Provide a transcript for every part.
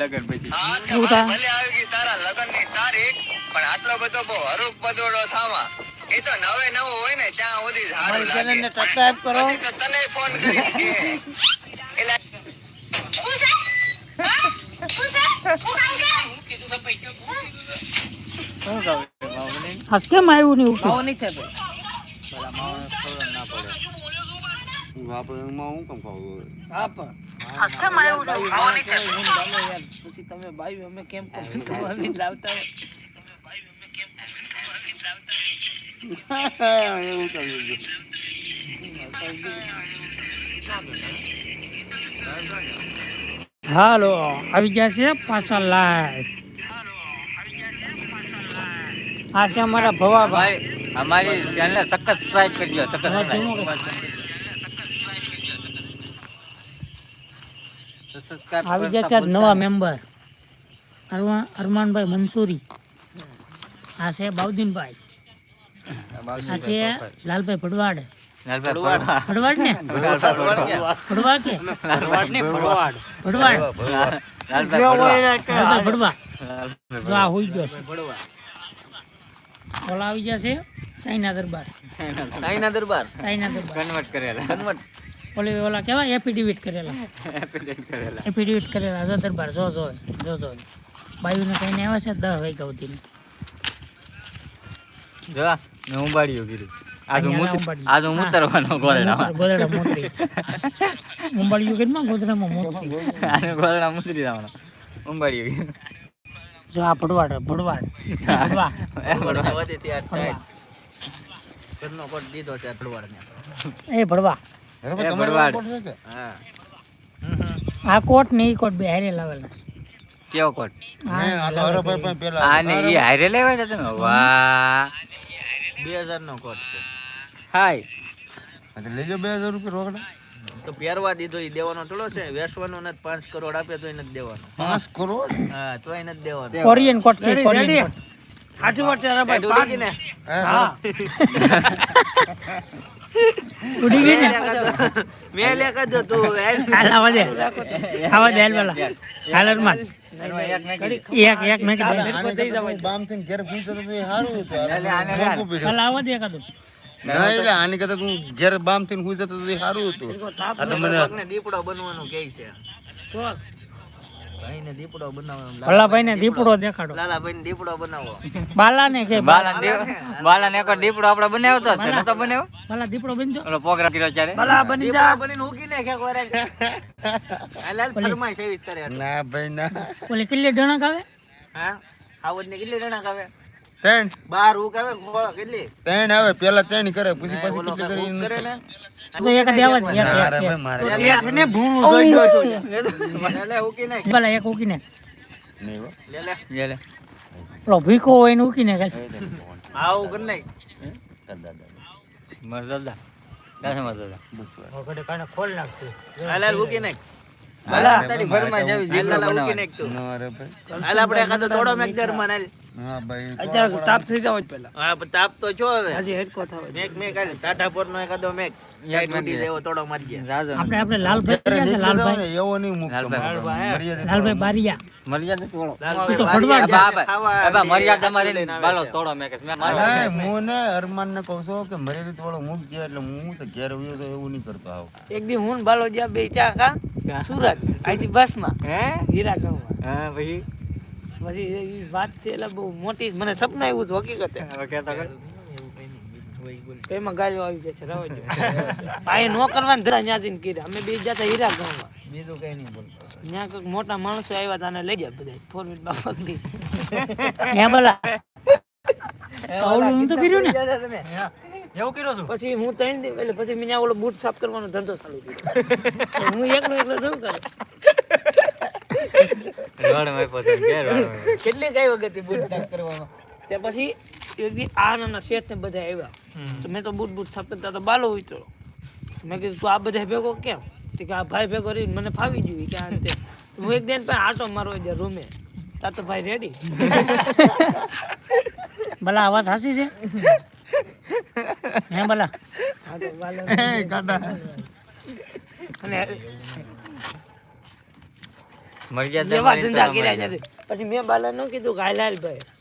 લગન પછી હા તે? ભલે આવી ગઈ તારા લગ્નની તારીખ પણ આટલો બધો બહુ હરુક બદોડો થાવા એ તો નવે નવો હોય ને ત્યાં સુધી સારું લાગે ચેનલને લાગે. સબસ્ક્રાઇબ કરો. તો તને ફોન કરી મામની આજ કેમ આવ્યું નહીં થાય પેલા માવને ખબર ના પડે. હા કેમ નહીં બાયું ગામડે યાર. પછી તમે બાયું અમે કેમ આવી લાવતા હોય. હાલો આવી ગયા છે પાછા લાઈવ આ છે અમારા ભવાભાઈ. અમારી અમારી ચેનલ સખત સબસ્ક્રાઇબ કરજો સખત હા, ધીમો સબસ્ક્રાઇબ આવી ગયા છે નવા મેમ્બર અરમાનભાઈ મંસૂરી. આ છે બાઉદ્દીનભાઈ. આ છે લાલભાઈ ભડવાડ. ભડવાડ. ને? ભડવાડ કે? ભડવાડ ને ભડવાડ. ભડવાડ. લાલભાઈ ભડવા જો આ હોઈ ગયો છે. ઓલા આવી ગયા છે ચાઇના દરબાર. સાઈના દરબાર. ચાઇના દરબાર. કન્વર્ટ કરેલા કન્વર્ટ ઓલી ઓલા કેવા એફિડેવિટ કરેલા. એફિડેવિટ કરેલા. જો દરબાર જો જો જો જો. બાયુને કહીને આવે છે દસ વાગ્યા સુધી જો આ, મેં ઉંબાડિયું કીધું. આ તો અહીંયા મૂત- ઉંબાડિયું. આ તો મૂતરવાનો ગોદડામાં. ગોદડા મોતરી. ઉંબાડિયું કેટલા ગોદડામાં મોતરી. આને ગોદડા મૂતરી જવાનો ઉંબાડિયું કીધું. જો આ ભડવાડ ભડવાડ ભડવા. ઘરનો કોટ દીધો છે. એ ભડવા. આ કોટ ને કોટ બે હારે લાવેલા કેવો કોટ? આ ને એ હારે લેવા હતા તમે? વાહ. બે હજાર નો કોટ છે. હાય. તો પહેરવા દીધો એ દેવાનો થોડો છે. વેસવાનો ને પાંચ કરોડ આપે તો નથી દેવાનો. પાંચ કરોડ? હા તોય જ દેવાનો. કોરિયન કોટ છે કોરિયન કોટ. કાંઈ ઉડી ગઈ ને હા. ઉડી ગઈ ને મે લે કાઢો તું હાલ. હાલ આવા દે. આવા દે હાલ પેલા હાલ એક એક મેં કીધું. એક એક મેં કીધું. લે, લે, આને લે, હાલ. આવા દે એકાદું. આની કરતા તું ઘેર બામથી હું જતો તો સારું હતું. આ તો મને દીપડો બનવાનું કે છે. ભાઈને દીપડો બનાવવાનો. ભલાભાઈ દીપડો દેખાડો. લાલાભાઈને દીપડો બનાવો. બાલા કે બાલા દીપ- એક દીપડો આપણે બનાવ્યો તો? નતો બનાવ્યો? બાલા દીપડો બનજો. ઓલો પ્રોગ્રામ કર્યો ત્યારે બની જા. બનીને કોરે. હાલ હાલ ફરમાઈશ એવી જ કરે ના ભાઈ ના. ઓલી કેટલી ડણક હા? આવે? ત્રણ. બાર ઉક આવે કેટલી? ત્રણ આવે પેલા ત્રણ કરે પછી પછી કેટલી કાંઈક કરે ને તો એક દેવા જ એક મારે ભાઈ મારે એક ને ભૂંગળું જોઈ લો લે લે ઉકી નાખ બાલા એક ઉકીને નહીં લે લે. લે લે. ઓલો ભીખો હોય ને ઉકીને કાંઈ આવું કર નાખ. કર દાદા. મરદાદા દાસે મરદાદા ખોલ નાખશે હાલ હાલ ઉકી નાખ. તાપ થઈ જાવ પેલા તાપ તો છો હવે. હજી મેક મેક હાલ ટાટા પર નો એકાદો મેક. ટાઈટ મેક ઉડી થોડો મારી ગયા. આપણે આપણે લાલભાઈ લાલભાઈ. એવો નહીં લાલભાઈ. બારિયા મર્યાદા તોડો. મર્યાદા મારી બાલો મેં હું ને અરમાન ને કહું છું કે એટલે હું તો ઘેર આવ્યો તો એવું નહીં કરતો આવ. એક દી હું બાલો જ્યાં બે ચા ખા સુરત. અહીંથી બસમાં. હે? હીરા ગામમાં હા પછી? પછી વાત છે એટલે બહુ મોટી મને સપના એવું હકીકત. હકીકતે કર. એમાં ગાયો આવી જાય છે નો કરવાનું ધરા ત્યાંથી કીધા. અમે બે જતા હીરા ગામમાં. બીજું કઈ નહીં બોલતો ત્યાં કંઈક મોટા માણસો આવ્યા હતા અને લઈ ગયા બધા ફોર વ્હીલમાં પકડી હે બોલા. તો કર્યું ને? એવું કર્યો છું? પછી હું ત્રણ દિવસ એટલે પછી મેં ત્યાં ઓલો બૂટ સાફ કરવાનો ધંધો ચાલુ કર્યો. હું એકલો એકલો શું કરું. કેટલી કઈ વખત બૂટ સાફ કરવામાં તે પછી? એક દી આ નાના શેઠ ને બધા આવ્યા. તો મેં તો બૂટ બૂટ સાફ કરતા તો બાલો ઉતરો મેં કીધું તું આ બધા ભેગો કેમ? તો કે આ ભાઈ ભેગો રહી મને ફાવી જોઈએ કે આ રીતે. હું એક દિન પણ આટો મારો રૂમે. તા તો ભાઈ રેડી ભલા આ વાત હાસી છે? હે ભલા? અને ધંધા કર્યા મર્યાદા. પછી મેં બાલા નું કીધું હાલ ભાઈ.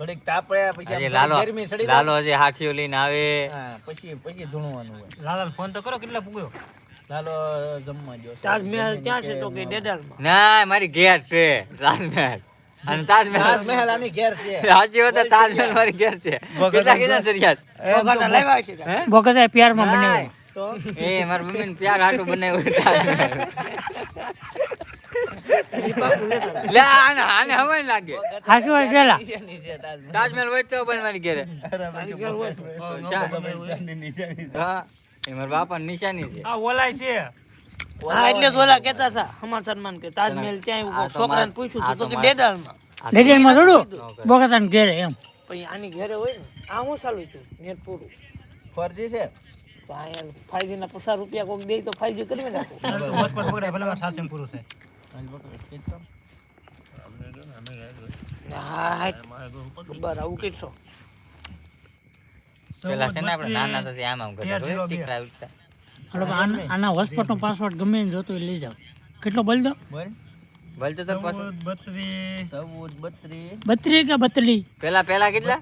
આજે લાલો લાલો હજી હાથીઓ લઈને આવે. તાજમહેલ ક્યાં છે તો કે ડેડાલમાં? ના મારી ઘેર છે તાજમહેલ અને તાજમહેલ તાજમહેલ આની ઘેર છે, તાજમહેલ મારી ઘેર છે. કેટલા કેટલા દરિયા વગાડા લાવ્યા છે? બોગસ પ્યારમાં બને તો? એ મારા મમ્મીને પ્યાર હાટું બનાવ્યું તાજમહેલ લે આને આને હવાય લાગે. હાસુ વાર તાજમહેલ હોય તો પણ ઘેરે. હા એ મારા બાપાની નિશાની છે. હા એટલે ઓલા કહેતા હતા સમાચારમાં કે તાજમહેલ ક્યાં આ આવ્યું તો છોકરાને પૂછ્યું તો તો કે માર- ડેડાલમાં થોડું? બોગસ ઘેરે એમ. પછી આની ઘરે હોય ને આ હું ચાલુ છું નેટ પૂરું ફરજી છે? ફાઈજી ના પચાસ રૂપિયા કોક દે તો ફાઈજી કરી નાખો. હા હાટ. ગબ્બર આવું કેટલો પેલા છે ને આપણે નાના હતા આમ આમ કરતા ટીકડા ઉડતા. હાલો આના આના હોસ્પિટલનો પાસવર્ડ ગમે એને જોતો લઈ જાવ કેટલો બોલ દો બોલતો તો પાછો. બત્રી કે બતલી પેલા પેલા કેટલા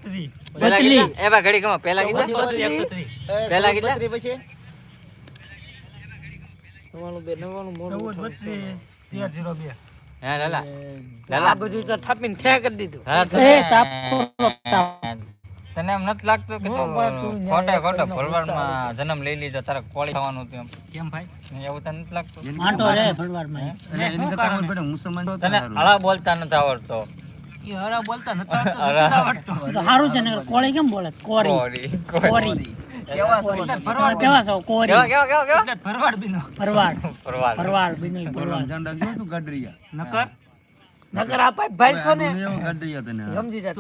પેલા એ બા ઘડી કમા પેલા કેટલા પેલા કેટલા નવાણું બે નવાણું મોડું હા લાલા. લાલા. બધું તો થાપીને ઠે કરી દીધું. હા, એ તાપ તને એમ નથી લાગતું કે તું ખોટે ખોટો ભરવાડમાં જન્મ લઈ લીધો તારે કોળી થવાનું હતું એમ. કેમ ભાઈ? એવું તને નથી લાગતું? માટો રે ભરવાડમાં. એટલે એની કરતા મને બેટા તો તને બોલતા નથી આવડતો. હળા છે ને કોળી કેમ બોલે કોરી. કોરી કેવા છો? કોરી. કેવા કેવા કેવા કેવા? ભરવાડ ભરવાડ. ભરવાડ. ભરવાડ ધ્યાન રાખજો તું ગાડરિયા. નકર? આ ભાઈ ભાઈ છો ને? કોઈ આડું નહીં આવું ગાડરિયા તને આ. સમજી જતા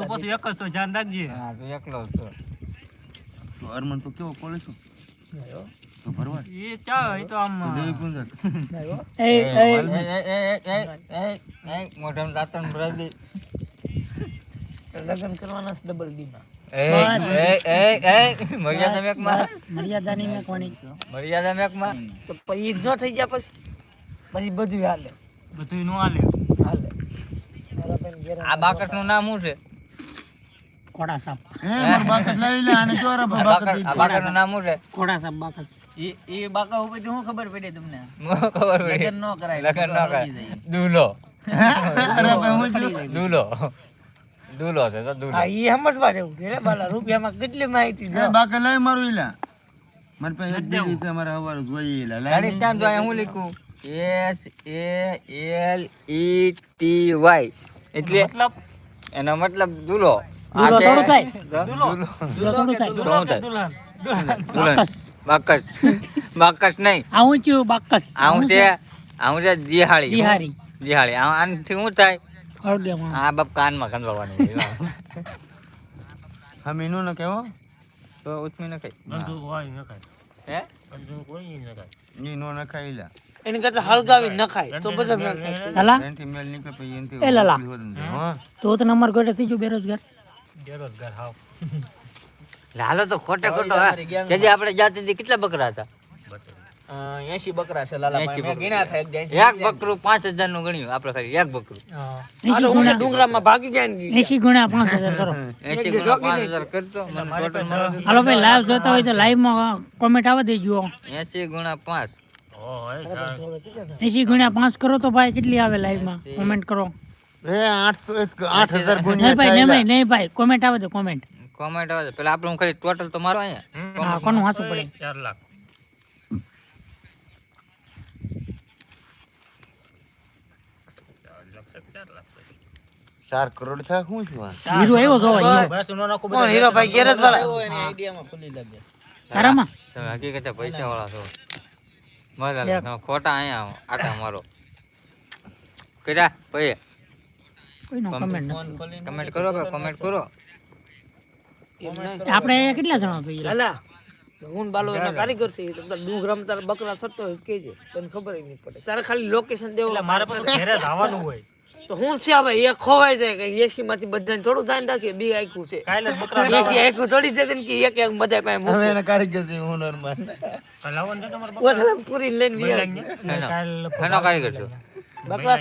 હા તું એકલો છો. તો અરમાન તો કેવો કોળી છું? તો ભરવાડ. તો દેવી એ એ, એ એ, એ, એ, એ, એ, એ, મોઢામાં દાંતણ ભરાઈ દે. લગ્ન કરવાના છે ડબલ ડી માં એ, એ, એ, એ, મર્યાદા મેકમાં? મર્યાદાની મેં મર્યાદા મેકમાં? તો પછી ઈ ન થઈ ગયા પછી? પછી બધું હાલે. હાલે. મારા બેન ઘેર આ બાકસનું નામ શું છે? કોડા સાપ. હે મારો લાવી લે આને જો રા આ બાકસ બાકસ- નામ શું છે? કોડા સાપ બાકસ એ બાકા ઉપર શું ખબર પડી તમને? ખબર પડી. લગ્ન ન કરાય. લગ્ન ન કરાય. દૂલો. અરે હું દૂલો. દૂલો છે તો દૂલો. હા ઈ સમજવા જેવું છે રે બાલા રૂપિયામાં કેટલી માહિતી છે? બાકસ લઈ મારું ઈલા. મને પાસે એક દી છે મારે હવાર જોઈએ ઈલા. ગાડી ટાઈમ જો હું લખું? S A L E T Y. એટલે એનો મતલબ? દૂલો. આ દૂલો. થાય. દૂલો દૂલો. થાય? દુલ્હન. બાકસ. બાકસ. બાકસ નહીં. આવું છું બાકસ. આવું છે. આવું છે જીહાળી. જીહાળી. જીહાળી. આ આનાથી શું થાય? માં આ બાપ કાનમાં કંદોળવાની હોય. હા મીનુ ને કેવો તો ઉચમી ન ખાય. હે? ઈ નો નખાય લા એની કરતા હળગાવી ન ખાય તો બધા મેલ થાય હલા એનથી મેલ નીકળે પછી એનથી એ લાલા. ને. હા. તો તો નંબર ગોટે થઈ જો બેરોજગાર? લાલો તો ખોટે ખોટો હા. કેજે આપણે જાતી કેટલા બકરા હતા? એસી બકરા છે લાલા ગીના થાય એક બકરું પાંચ હજારનું ગણ્યું આપડે ખાલી એક બકરું. ડુંગરામાં ભાગી જાય ને એસી ગુણ્યા પાંચ હજાર કરો. એસી ગુણા પાંચ હજાર કરતો મને ટોટલ મળે હાલો ભાઈ લાઈવ જોતા હોય તો લાઈવમાં કોમેન્ટ આવવા દેજો. એસી ગુણા પાંચ. એસી ગુણ્યા પાંચ કરો તો ભાઈ કેટલી આવે લાઈવમાં? કોમેન્ટ કરો. એ આઠસો આઠ હજાર નહીં ગુણ્યા ભાઈ નહીં ભાઈ નહીં ભાઈ કોમેન્ટ આવે તો કોમેન્ટ કોમેન્ટ આવે પેલા આપણે હું ખાલી ટોટલ તો મારો અહીંયા? હા કોનું વાંચવું પડે? ચાર કરોડ થાય શું છું હીરો આવ્યો જોવા હીરો. કોણ હીરોભાઈ ગેરેજ વાળા. આઈડિયામાં ખુલી લાગે. તારામાં તમે હકીકતે પૈસા વાળા છો મારા તમે ખોટા અહીંયા આટા મારો. કર્યા ભાઈ કોઈનો કમેન્ટ કમેન્ટ કરો ભાઈ કમેન્ટ કરો. આપણે કેટલા જણા જોઈએ હલા હું બાલો એના કારીગર છે તમને બધા રમતા બકરા થતો કેજે તને ખબર નહીં પડે. તારે ખાલી લોકેશન દેવું મારે ઘરે જવાનું હોય. તો હું છે ભાઈ એ ખોવાઈ જાય કે એસી માંથી બધાને થોડું ધ્યાન રાખીએ બી આખું છે. એસી આખું થોડી છે કે એક એક બધા પાસે હવે એના કારીગર છે હુનરમાન ઓથલા પૂરી લઈને એનો કારીગર છો? બકરા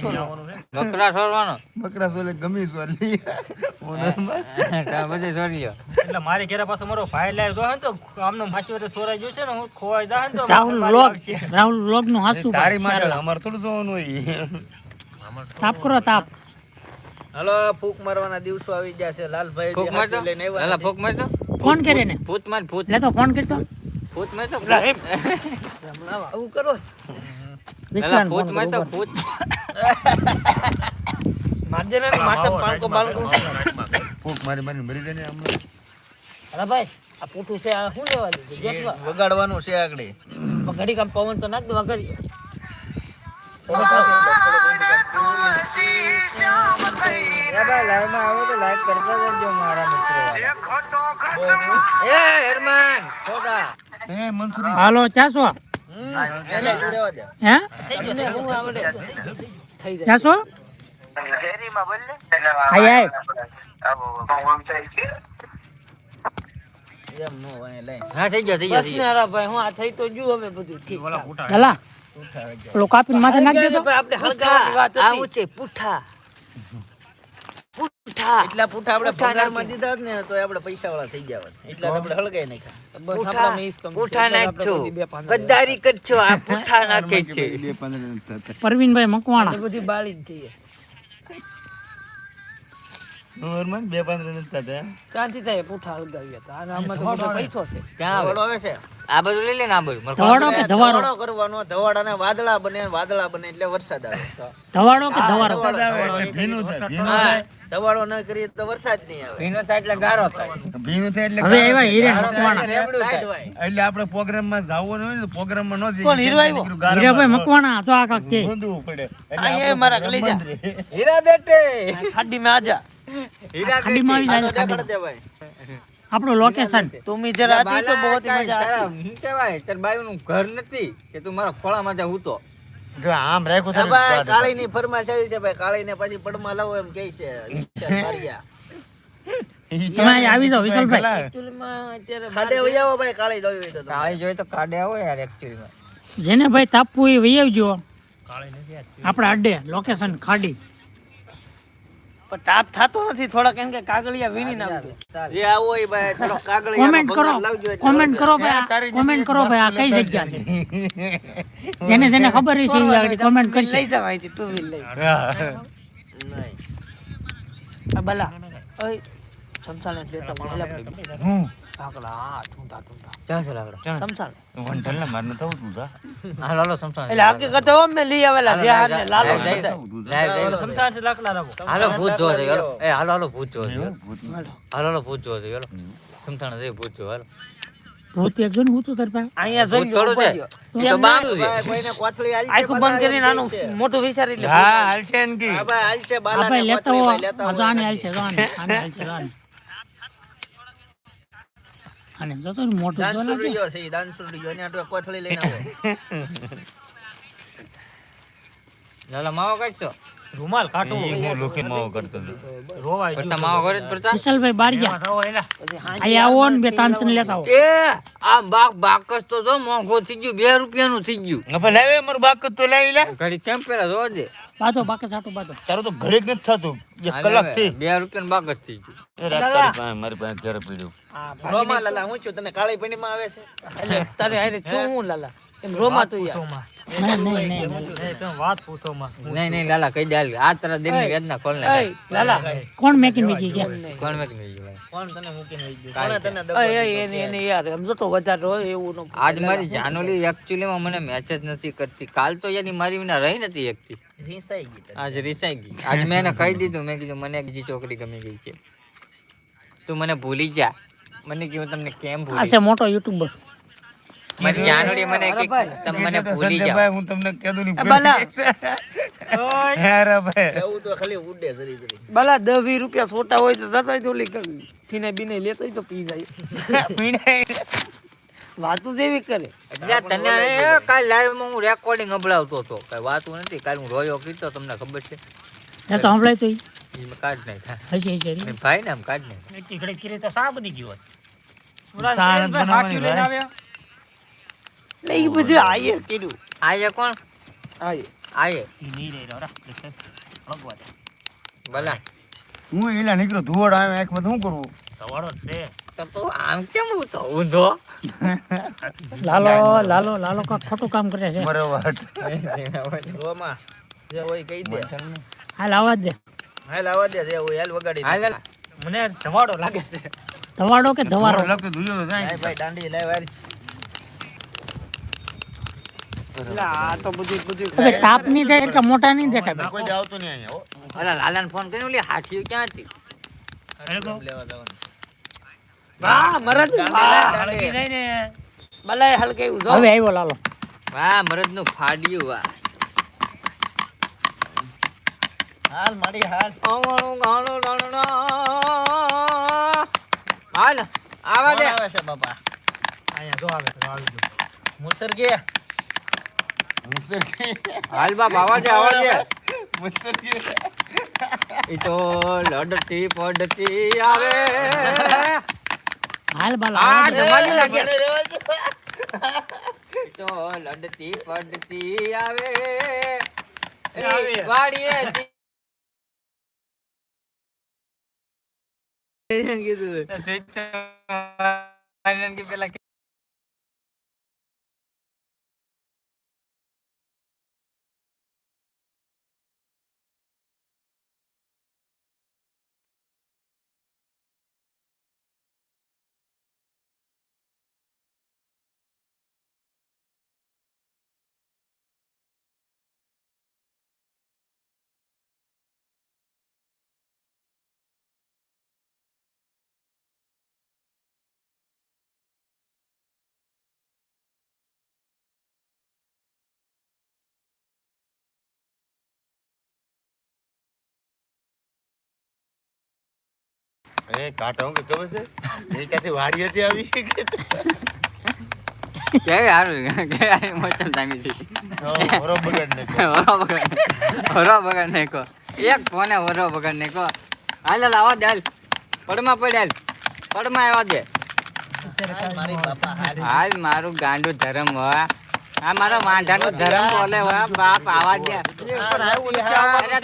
બકરા બકરા સોલે ગમી બધી લ્યો એટલે મારે ઘેરા પાછો મારો ભાઈ લાવ જો ને તો આમને માસી વાતે સોરાઈ ગયો છે ને હું ખોવાઈ જાય ને તો રાહુલનું હાસુ તારી માટે અમારે થોડું જોવાનું હોય. તાપ કરો તાપ. હલો ફૂક મારવાના દિવસો આવી ગયા છે. લાલભાઈ ફૂક મારતો? લાલા ફૂક મારતો? ફોન કરે ને? ભૂત માર ભૂત. લે તો ફોન કરતો. ભૂત મારતો? આવું કરો. ભૂત ફોન મારતો ભૂત. મારજે ને માથે પાણકો બાળકો ફૂક મારી મારી મરી જાય ને હમણાં ભાઈ આ પૂઠું છે આ શું લેવા દીધું? વગાડવાનું છે આગળ. ઘડી કામ પવન તો નાખ દો કરી એ ભાઈ લાઈવમાં આવો તો લાઈક કરતા રહેજો મારા મિત્રો એ હેરમાન ખોટા એ મનસુરી હાલો ચાસો હે તમને શું આવડે થઈ જાય આય આય એમ નો હોય લઈ હા થઈ ગયો થઈ ગયો. બસ ને ભાઈ હું આ થઈ તો જુઓ હવે બધું. ઠીક ઠાક. ઓલો કાપીને માથે નાખી દેતો? આપણે હળગાવાની વાત હતી. આ છે પુઠા. પુઠા. એટલા પૂઠા આપણે પગારમાં દીધા જ ને તો આપણે પૈસા વાળા થઈ ગયા હોત. એટલા આપણે હળગાઈ નાખ્યા. બસ પુઠા. નાખજો. ગદ્દારી કરજો આ પુઠા નાખે છે. પરવીનભાઈ મકવાણા. બધી બાળી જ થઈએ હુનરમાન બે પંદર નથી થતા ક્યાંથી થાય પૂઠા હળગાવ્યા હતા. અને આમાં તો બધો પૈસો છે. ક્યાં આવે? આવે છે. આ બધું લઈ લે ને આ બધું ધવાડો કે ધવાડો? કરવાનો ધવાડાને વાદળા બને વાદળા બને એટલે વરસાદ આવે. ધવાડો કે ધવારો વરસાદ આવે એટલે ભીનું થાય ભીનું થાય. ધવાડો ન કરીએ તો વરસાદ નહીં આવે. ભીનો થાય એટલે ગારો થાય. ભીનું થાય એટલે હવે એવા મકવાણા. એટલે આપણે પ્રોગ્રામમાં જવું હોય ને પ્રોગ્રામમાં ન જઈએ. કોણ હીરો આવ્યો? ગારામાં. મકવાણા જો આ કાક કે. ગોંધવું પડે. એટલે આ મારા કલેજા. હીરા બેટે. ખાડીમાં આજા. હીરા ખાડીમાં આવી જાય ખાડી. આપણું લોકેશન તું જરા હતી તો બહુ મજા આવતી. કહેવાય તાર બાયુનું ઘર નથી કે તું મારા ખોળામાં જા ઉતો જો આમ રાખ્યું તો ભાઈ કાળી ની ફરમાશ આવી છે ભાઈ કાળીને પછી પડમાં લાવો એમ કહે છે ઈચ્છા તારિયા. તમે આવી જાઓ, વિશાલભાઈ. અત્યારે ખાડે વહી આવો ભાઈ કાળી જોઈ હોય તો. કાળી જોઈ તો કાઢે આવો યાર જેને ભાઈ તાપવું એ વહી આવજો. આપણે અડ્ડે લોકેશન ખાડી. પણ તાપ થતો નથી થોડા કેમ કે કાગળિયા વીણી નાખજો. જે આવો એ ભાઈ થોડો કાગળિયા કોમેન્ટ કરો. કોમેન્ટ કરો ભાઈ કમેન્ટ કરો ભાઈ આ કઈ જગ્યા છે? જેને જેને ખબર છે એ આગળ કોમેન્ટ કરશે. લઈ જા અહીંથી ટુ વ્હીલ લઈ નહીં. આ બલા. ઓય ચમચાને લેતા મને હું હા ઠૂંઠા ઠૂંઠા ક્યાં છે લાકડા ક્યાં? સમસાને ને મારને થવું તું જા. હા લાલો સમસાણ એટલે હકીકત હો મેં લઈ આવેલા છે હાર ને લાલો લાય, તું જા. સમસાણ છે લાકડા રાખો હાલો ભૂત જોવા જઈએ હાલો એ હાલો હાલો ભૂત જોવા જઈએ હાલો હાલો ભૂત જોવા જઈએ હાલો સમસાણ જઈએ ભૂત જોવા હાલો ભૂત એક જો ને હું તું તારી પાસે અહીંયા જોઈ લો છે. તો બાંધું છે કોઈને કોથળી હાલશે, આખું બંધ કરીને આનું મોટું વિચારી લે હા હાલશે ને હા ભાઈ હાલશે, આ બાલાને ભાઈ લેતા હો ભાઈ લેતા આ આને હાલ નથી. છે જો તો મોટો જો ને દાનસુરડીઓ છે ઈ દાનસુરડીઓ. એની હાટુ કોથળી લઈને આવો. લાલા માવો કાઢતો. રૂમાલ કાટો હું લોકે માવો કરતો રોવાય પડતા માવો કરે પડતા વિશાલભાઈ બાર ગયા. પછી આવો ને બે તાનચન લેતા આવો. એ આ બાક બાકસ તો જો મોંઘો થઈ ગયું બે રૂપિયાનું થઈ ગયું. હવે લાવે મારું બાકસ તો લાવી લે. ઘડી કેમ પેલા જો દે. બાતો બાકસ આટો બાતો તારો તો ઘડીક નથી થતું. એક કલાકથી. બે રૂપિયા નું બાકસ થઈ ગયું. એ રાત મારી પાસે ઘરે પડ્યું. આ રોમા લાલા, હું છું? તને કાળી પીણીમાં આવે છે? એટલે તારે હારે છું હું લાલા? એમ રોમા તું યાર. નહીં નહીં નહીં નહીં. એ તમે વાત પૂછોમાં. નહીં નહીં લાલા કહી દે હાલ. આ તારા દિલની વેદના ખોલ લાલા કોણ મેકીને વીકી ગયા? કોણ મેં કીધું ઈ કોણ તને મૂકીને ગયું? કોણે તને દગો એય એય દીધો? એને એને યાર એમ જોતો વધારે હોય એવું ન આજ મારી જાનોલી માં મને મેચ જ નથી કરતી. કાલ તો યાની મારી વિના રહી નથી એકતી રીસાઈ ગઈ આજ રિસાઈ ગઈ. આજ મેં એને કહી દીધું મેં કીધું મને બીજી છોકરી ગમી ગઈ છે. તું મને ભૂલી જા. મને કીધું તમને કેમ આ છે મોટો યુટ્યુબર. મને જાનડી મને કે તમે મને ભૂલી ગયા ભાઈ હું તમને કીધું નહીં. ભૂલી ગયા. ભાઈ. એવું તો ખાલી ઉડે જરી જરી. બલા દસ રૂપિયા છોટા હોય તો દાતા હોય ફીને બીને લેતો તો પી જાય. પીને વાતું જેવી કરે. એટલે તને કાલ લાઈવમાં હું રેકોર્ડિંગ સંભળાવતો હતો. કઈ વાતું નથી. કાલ હું રોયો કીધો તમને ખબર છે? ત્યાં તો સંભળાય તો ઈ. ઈ મેં કાઢ નાખ્યા. હશે હશે ભાઈ ને આમ કાઢ ઘડી કરી તો સા બની ગયો સાણંદ બનાવવાની ભાઈ. એટલે એ બધું આયે કર્યું આયે કોણ? આયે. આયે. નહીં રહી રહ્યો રા ભલા. હું એલા નીકળ્યો ધુવડ આવે આંખમાં તો શું કરવું સવાળો છે. તો તું આમ કેમ તો ઊંધો? લાલો લાલો લાલો કાંઈક ખોટું કામ કરે છે. બરોબર. રોમાં જે હોય કહી દે. હાલ લાવા દે. હાલ દે જે હોય હાલ વગાડી હાલ મને ધવાડો લાગે છે. ધવાડો કે ધવારો? લગતો ધુયો તો જાય. ભાઈ દાંડી લે વારી એટલે આ તો બધું બધું હવે તાપ નહીં થાય એટલે મોટા નહીં દેખાય કોઈ આવતો નહીં અહીંયા હો. ઓલા લાલાને ફોન કરીને ઓલી હાથી ક્યાં હતી લેવા જવાનું. વાહ મરદ વાહ હળગી જાય ને. ભલા હવે આવ્યો લાલો. વાહ મરદનું ફાડ્યું વાહ. હાલ મારી હાલ. ગાણું રણણા. હાલ આવા દે. આવે છે બાપા? અહીંયા જો આવે તો આવી ગયો. મુસર કે મુસર કે હાલ બાપ આવા દે આવા દે. મુસર કે ઈ તો લડતી પડતી આવે. હાલ બાલો આ ધમાલી લાગે તો લડતી પડતી આવે. આવે. ઈ વાડીએ જી- કીધું પેલા એ કાંટા હું કે ખબર છે? એ ક્યાંથી વાડી હતી આવી? કેવી હારું? કેવી મોચમ તામી થી વરો બગાડ નાખ્યો. વરો બગાડ વરો બગાડ નાખો એક ફોને વરો બગાડ નાખો હાલ હાલ આવા દે હાલ. પડમાં પડ હાલ. પડમાં આવવા દે. હાલ મારી ગાંડું ધરમ હોય. આ મારો માંઢાનું ધરમ બોલે હોય. બાપ આવા દે.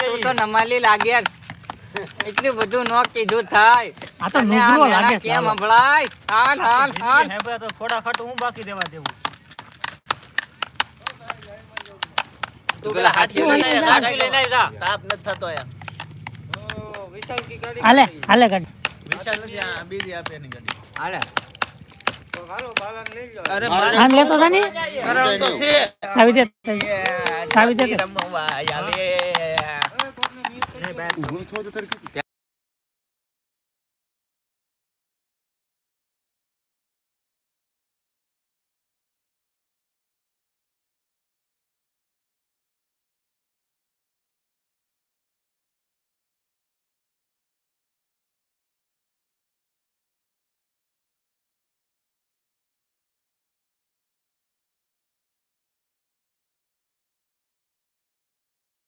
તું તો નમાલી લાગ્યા. એટલું બધું નો કીધું થાય. આ તો નુગરો લાગે છે કેમ લાલો. સંભળાય હાલ હાલ હાલ. હેબરા તો થોડા ખટ હું બાકી દેવા દેવું. તું પેલા હાથી લઈને. હાથી લઈને જા. તાપ ન થતો યાર હાલે હાલે ગાડી. વિશાલ નથી આ બીજી આપે ની ગાડી. હાલે. અરે આમ લેતો જા ને. કરાવ તો છે. સાવી દે સાવી દે રમવા આવે ઊભું છો તો તારે કેટલું?